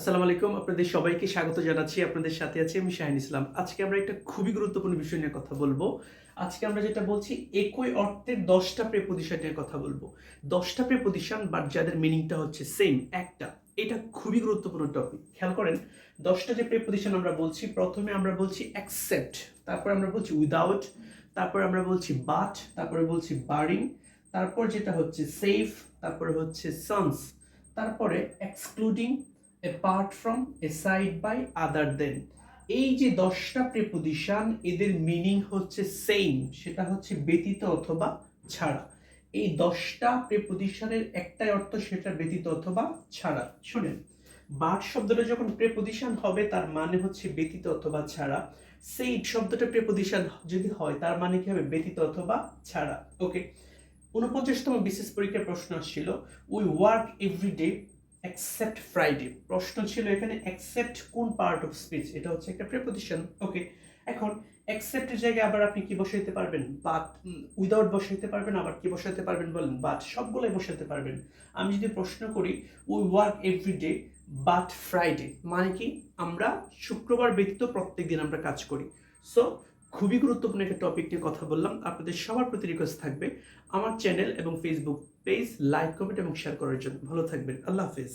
আসসালামু আলাইকুম। আপনাদের সবাইকে স্বাগত জানাচ্ছি। আপনাদের সাথে আছি আমি শাহিন ইসলাম। আজকে আমরা একটা খুবই গুরুত্বপূর্ণ বিষয় নিয়ে কথা বলব। আজকে আমরা যেটা বলছি, একই অর্থের দশটা প্রেপোজিশন নিয়ে কথা বলব। দশটা প্রেপোজিশন বাট যাদের মিনিংটা হচ্ছে সেম একটা। এটা খুবই গুরুত্বপূর্ণ টপিক খেয়াল করেন, দশটা যে প্রেপোজিশন আমরা বলছি, প্রথমে আমরা বলছি অ্যাকসেপ্ট তারপর আমরা বলছি উইদাউট তারপর আমরা বলছি বাট তারপরে বলছি বারিং তারপর যেটা হচ্ছে সেফ তারপরে হচ্ছে সন্স তারপরে excluding apart from aside by other then এই যে দশটা প্রিপোজিশন এদের মিনিং হচ্ছে সেম সেটা হচ্ছে ব্যতীত অথবা ছাড়া। এই দশটা প্রেপোজিশনের একটাই অর্থ সেটা ব্যতীত অথবা ছাড়া। শুনেন বাট শব্দটা যখন প্রেপোজিশন হবে, তার মানে হচ্ছে ব্যতীত অথবা ছাড়া। সেই শব্দটা প্রেপোজিশন যদি হয়, তার মানে কি হবে? ব্যতীত অথবা ছাড়া। ওকে উনপঞ্চাশতম বিশেষ পরীক্ষার প্রশ্ন আসছিল we work every day accept Friday প্রশ্ন ছিল এখানে অ্যাকসেপ্ট কোন পার্ট অফ স্পিচ এটা হচ্ছে একটা প্রেপোজিশন ওকে এখন অ্যাকসেপ্টের জায়গায় আবার আপনি কি বসাইতে পারবেন? বাট উইদাউট বসাইতে পারবেন, আবার কি বসাতে পারবেন বলেন? বাট সবগুলোই বসাতে পারবেন। আমি যদি প্রশ্ন করি we work every day but Friday মানে কি? আমরা শুক্রবার ব্যতীত প্রত্যেক দিন আমরা কাজ করি। সো খুবই গুরুত্বপূর্ণ একটা টপিক নিয়ে কথা বললাম। আপনাদের সবার প্রতি রিকোয়েস্ট থাকবে আমার চ্যানেল এবং ফেসবুক পেজ লাইক কমেন্ট এবং শেয়ার করার জন্য। ভালো থাকবেন। আল্লাহ হাফিজ।